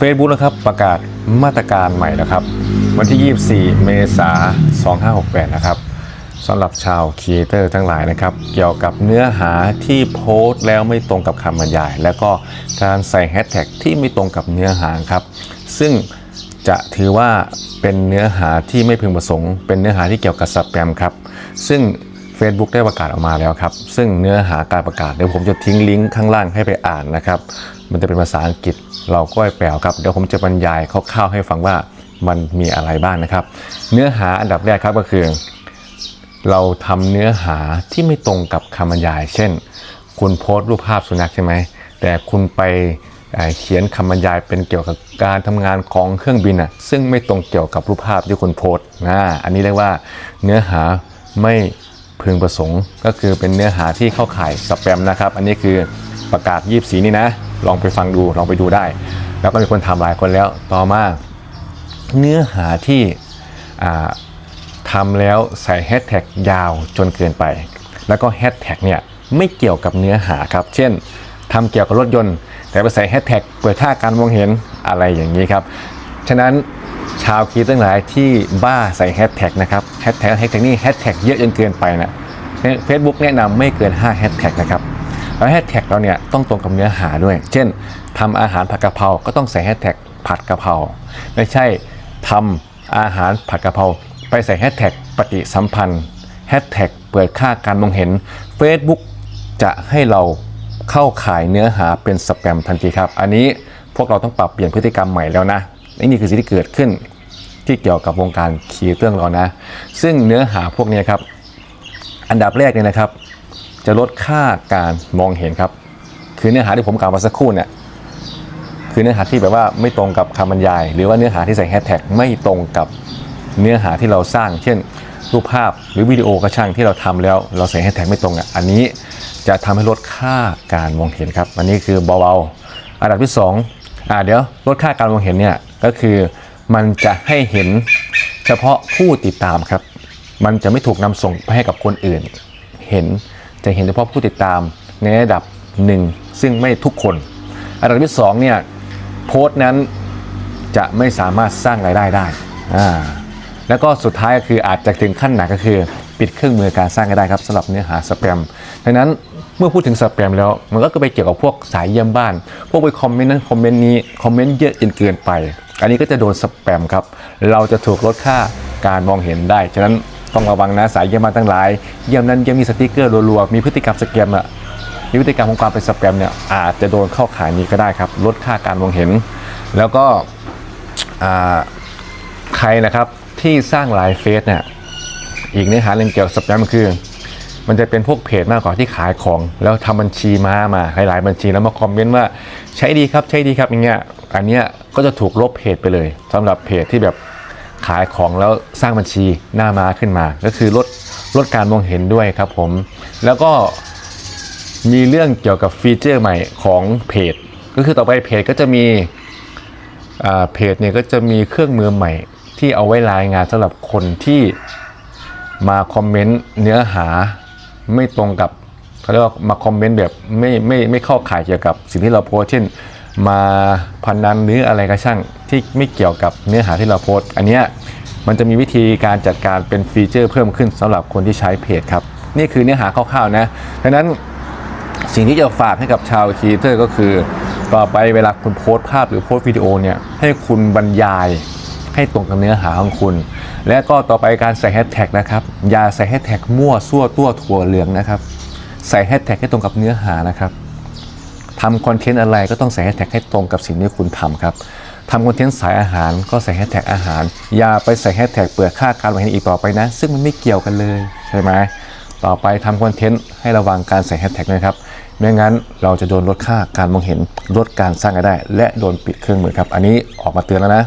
Facebook นะครับประกาศมาตรการใหม่นะครับ วันที่ 24 เมษายน 2568 นะครับสำหรับชาวครีเอเตอร์ทั้งหลายนะครับ เกี่ยวกับเนื้อหาที่โพสต์แล้วไม่ตรงกับคำบรรยาย และก็การใส่แฮชแท็กที่ไม่ตรงกับเนื้อหาครับ ซึ่งจะถือว่าเป็นเนื้อหาที่ไม่พึงประสงค์ เป็นเนื้อหาที่เกี่ยวกับสแปมครับ ซึ่ง Facebook ได้ประกาศออกมาแล้วครับ ซึ่งเนื้อหาการประกาศเดี๋ยวผมจะทิ้งลิงก์ข้างล่างให้ไปอ่านนะครับ มันจะเป็นภาษาอังกฤษเราก็ไปแปลครับ เดี๋ยวผมจะบรรยายคร่าวๆให้ฟังว่ามันมีอะไรบ้างนะครับ เนื้อหาอันดับแรกครับก็คือ เราทำเนื้อหาที่ไม่ตรงกับคำบรรยาย เช่น คุณโพสต์รูปภาพสุนัขใช่ไหม แต่คุณไปเอ่อเขียนคำบรรยายเป็นเกี่ยวกับการทำงานของเครื่องบินอะซึ่งไม่ตรงเกี่ยวกับรูปภาพที่คุณโพสต์นะอันนี้เรียกว่าเนื้อหาไม่ พึงประสงค์ก็คือเป็นเนื้อหาที่เข้าข่ายสแปมนะครับ อันนี้คือประกาศยีบสีนี่นะ ลองไปฟังดูลองไปดูได้ แล้วก็มีคนทำหลายคนแล้วต่อมาเนื้อหาที่ทำแล้วใส่แฮชแท็กยาวจนเกินไป แล้วก็แฮชแท็กเนี่ยไม่เกี่ยวกับเนื้อหาครับ เช่นทำเกี่ยวกับรถยนต์ แต่ไปใส่แฮชแท็กเปิดค่าการมองเห็นอะไรอย่างนี้ครับ ฉะนั้น ชาวคีตั้งหลายที่บ้าใส่แฮชแท็กนะครับแฮชแท็กแฮชแท็กนี่แฮชแท็กเยอะจนเกินไปนะเฟซบุ๊กแนะนำไม่เกิน5แฮชแท็กนะครับแล้วแฮชแท็กเราเนี่ยต้องตรงกับเนื้อหาด้วย เช่นทำอาหารผัดกะเพราก็ต้องใส่แฮชแท็กผัดกะเพราไม่ใช่ทำอาหารผัดกะเพราไปใส่แฮชแท็กปฏิสัมพันธ์แฮชแท็กเปิดค่าการมองเห็น Facebook จะให้เราเข้าขายเนื้อหาเป็นสแปมทันทีครับ อันนี้พวกเราต้องปรับเปลี่ยนพฤติกรรมใหม่แล้วนะนี่คือสิ่งที่เกิดขึ้น ที่เกี่ยวกับวงการคีเรื่องเรานะ ซึ่งเนื้อหาพวกนี้ครับ อันดับแรกเนี่ยนะครับ จะลดค่าการมองเห็นครับ คือเนื้อหาที่ผมกล่าวมาสักครู่เนี่ยคือเนื้อหาที่แบบว่าไม่ตรงกับคำบรรยาย หรือว่าเนื้อหาที่ใส่แฮชแท็กไม่ตรงกับเนื้อหาที่เราสร้าง เช่น รูปภาพหรือวิดีโอกระช่างที่เราทำแล้ว เราใส่แฮชแท็กไม่ตรงอะอันนี้จะทำให้ลดค่าการมองเห็นครับ อันนี้คือเบาๆอันดับที่สองอ่าเดี๋ยวลดค่าการมองเห็นเนี่ยก็คือ มันจะให้เห็นเฉพาะผู้ติดตามครับ มันจะไม่ถูกนำส่งไปให้กับคนอื่น เห็นจะเห็นเฉพาะผู้ติดตามในระดับหนึ่งซึ่งไม่ทุกคน อันดับที่สองเนี่ยโพสต์นั้นจะไม่สามารถสร้างรายได้ได้อ่าแล้วก็สุดท้ายก็คืออาจจะถึงขั้นหนักก็คือ ปิดเครื่องมือการสร้างรายได้ครับสำหรับเนื้อหาสแปมดังนั้นเมื่อพูดถึงสแปมแล้วมันก็ไปเกี่ยวกับพวกสายเยี่ยมบ้าน พวกไปคอมเมนต์นั้นคอมเมนต์นี้คอมเมนต์เยอะจนเกินไป อันนี้ก็จะโดนสแปมครับ เราจะถูกลดค่าการมองเห็นได้ ฉะนั้นต้องระวังนะสายเยี่ยมบ้านทั้งหลาย เยี่ยมนั้นเยี่ยมมีสติกเกอร์รัวๆ มีพฤติกรรมสแกมอะมีพฤติกรรมของความเป็นสแปมเนี่ยอาจจะโดนเข้าขายนี้ก็ได้ครับ ลดค่าการมองเห็น แล้วก็ใครนะครับที่สร้างไลฟ์เฟซเนี่ยอีกเนื้อหาเรื่องเกี่ยวกับสแปมคือ มันจะเป็นพวกเพจมากกว่าที่ขายของ แล้วทำบัญชีมามาหลายๆบัญชีแล้วมาคอมเมนต์ว่าใช้ดีครับใช้ดีครับอย่างเงี้ย อันเนี้ยก็จะถูกลบเพจไปเลยสำหรับเพจที่แบบขายของแล้วสร้างบัญชีหน้าม้าขึ้นมา ก็คือลดลดการมองเห็นด้วยครับผม แล้วก็มีเรื่องเกี่ยวกับฟีเจอร์ใหม่ของเพจ ก็คือต่อไปเพจก็จะมีเพจเนี่ยก็จะมีเครื่องมือใหม่ ที่เอาไว้รายงานสำหรับคนที่มาคอมเมนต์เนื้อหาไม่ตรงกับเขาเรียกว่ามาคอมเมนต์แบบไม่ไม่ไม่เข้าข่ายเกี่ยวกับสิ่งที่เราโพสเช่น มาพันนันหรืออะไรก็ช่างที่ไม่เกี่ยวกับเนื้อหาที่เราโพสต์อันเนี้ยมันจะมีวิธีการจัดการเป็นฟีเจอร์เพิ่มขึ้นสำหรับคนที่ใช้เพจครับ นี่คือเนื้อหาคร่าวๆนะดังนั้นสิ่งที่จะฝากให้กับชาวครีเอเตอร์ก็คือ ต่อไปเวลาคุณโพสต์ภาพหรือโพสต์วิดีโอเนี่ยให้คุณบรรยายให้ตรงกับเนื้อหาของคุณ และก็ต่อไปการใส่แฮชแท็กนะครับอย่าใส่แฮชแท็กมั่วซั่วตัวถั่วเหลืองนะครับ ใส่แฮชแท็กให้ตรงกับเนื้อหานะครับ ทำคอนเทนต์อะไรก็ต้องใส่แฮชแท็กให้ตรงกับสิ่งที่คุณทำครับทำคอนเทนต์สายอาหารก็ใส่แฮชแท็กอาหาร อย่าไปใส่แฮชแท็กเปิดค่าการมองเห็นอีกต่อไปนะ ซึ่งมันไม่เกี่ยวกันเลยใช่ไหมต่อไปทำคอนเทนต์ให้ระวังการใส่แฮชแท็กด้วยครับไม่งั้นเราจะโดนลดค่าการมองเห็นลดการสร้างรายได้ และโดนปิดเครื่องมือครับ อันนี้ออกมาเตือนแล้วนะ